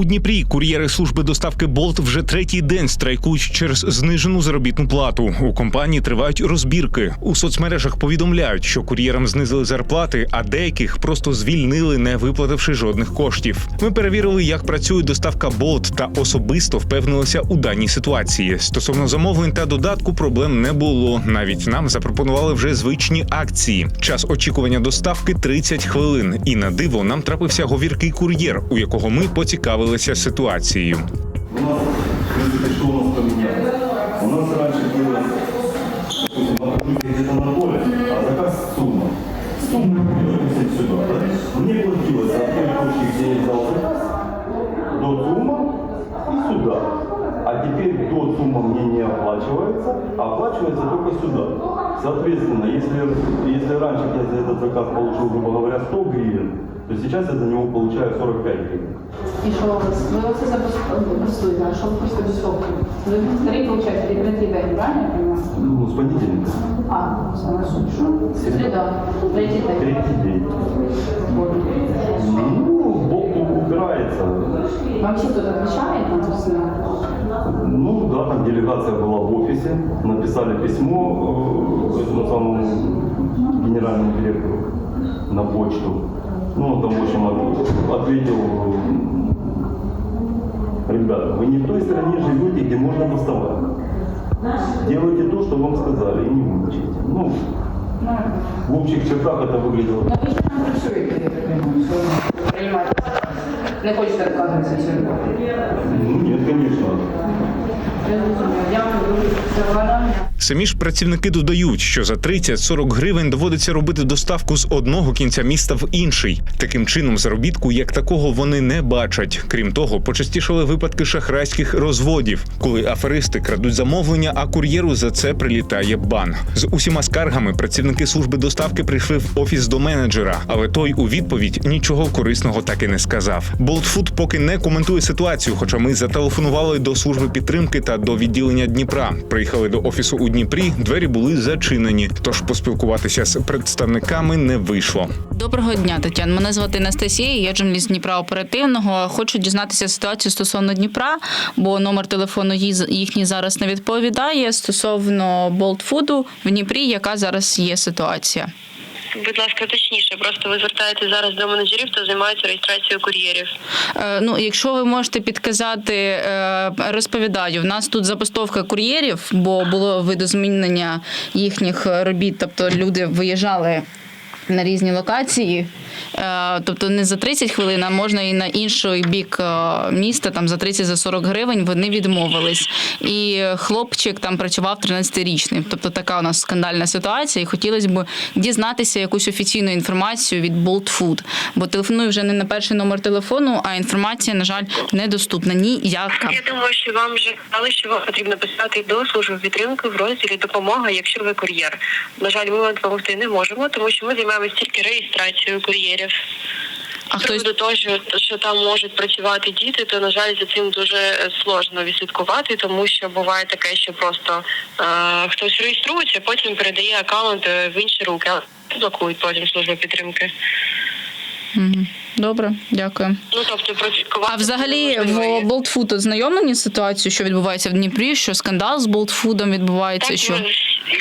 У Дніпрі кур'єри служби доставки Болт вже третій день страйкують через знижену заробітну плату. У компанії тривають розбірки. У соцмережах повідомляють, що кур'єрам знизили зарплати, а деяких просто звільнили, не виплативши жодних коштів. Ми перевірили, як працює доставка Болт, та особисто впевнилися у даній ситуації. Стосовно замовлень та додатку проблем не було. Навіть нам запропонували вже звичні акції. Час очікування доставки 30 хвилин. І на диво нам трапився говіркий кур'єр, у якого ми поцікавилися ситуацією. У нас, что у нас поменялось? У нас я где-то на поле, а заказ сумма. Сумма сюда, да? Мне платилось от той точки, где я взял заказ, до сумма и сюда. А теперь до сумма мне не оплачивается, а оплачивается только сюда. Соответственно, если, если раньше я за этот заказ получил, грубо говоря, 100 гривен, то сейчас я за него получаю 45 гривен. І що у вас? Ви оце забастуєте, а що ви хочете доставку? Ви старий, виходить, третій день, правильно я розумію? Ну, с понедельника. А, це на суд. Що? Середа, третій день. Третий день. Ну, Бог убирается. Вам ще хтось відповідає на це все? Ну да, там делегация была в офисе, написали письмо э, этому самому генеральному директору на почту. Ну, он там, в общем, от- ответил, э, ребята, вы не в той стране живете, где можно бастовать. Делайте то, что вам сказали, и не умничайте. Ну, в общих чертах это выглядело Ну, ви ж там працюєте, я так розумію, що ви приймаєте. Не хочете відказуватися сьогодні. Ну, нет, конечно. Я зрозуміла. Дякую дуже за варання. Самі ж працівники додають, що за 30-40 гривень доводиться робити доставку з одного кінця міста в інший. Таким чином, заробітку як такого вони не бачать. Крім того, почастішали випадки шахрайських розводів, коли аферисти крадуть замовлення, а кур'єру за це прилітає бан. З усіма скаргами працівники служби доставки прийшли в офіс до менеджера, але той у відповідь нічого корисного так і не сказав. Болтфуд поки не коментує ситуацію, хоча ми зателефонували до служби підтримки та до відділення Дніпра. Приїхали до офісу у Дніпрі, двері були зачинені, тож поспілкуватися з представниками не вийшло. Доброго дня, Тетяна. Мене звати Анастасія. Я журналіст Дніпра оперативного. Хочу дізнатися ситуацію стосовно Дніпра, бо номер телефону їхній зараз не відповідає. Стосовно болтфуду в Дніпрі, яка зараз є ситуація? Будь ласка, точніше, просто ви звертаєтесь зараз до менеджерів, хто займається реєстрацією кур'єрів. Е, ну, якщо ви можете підказати, е, розповідаю, в нас тут забастовка кур'єрів, бо було видозмінення їхніх робіт, тобто люди виїжджали. На різні локації, Е, тобто не за 30 хвилин, а можна і на інший бік е, міста, там за 30 за 40 гривень вони відмовились. І хлопчик там працював 13-річним. Тобто така у нас скандальна ситуація. І хотілося б дізнатися якусь офіційну інформацію від Bolt Food. Бо телефоную вже не на перший номер телефону, а інформація, на жаль, недоступна. Ніяка. Я думаю, що вам вже сказали, що вам потрібно писати до служби підтримки в розділі допомога, якщо ви кур'єр. На жаль, ми вам допомогти не можемо, тому що ми займаємося тільки реєстрацією кур'єрів. А З приводу того, що, що там можуть працювати діти, то на жаль за цим дуже е, сложно відслідкувати, тому що буває таке, що просто е, хтось реєструється, потім передає аккаунт е, в інші руки, але блокують потім службу підтримки. Добре, дякую. Ну тобто прослідкувати. А взагалі в Болтфуд ознайомлені з ситуацією, що відбувається в Дніпрі, що скандал з Болтфудом відбувається. Так, що ми-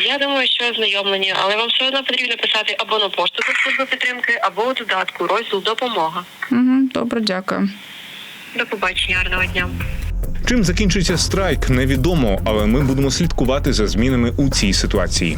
я думаю, що ознайомлені, але вам все одно потрібно писати або на пошту до служби підтримки, або у додатку розділ допомога. угу, добре, дякую. До побачення, гарного дня. Чим закінчиться страйк, невідомо, але ми будемо слідкувати за змінами у цій ситуації.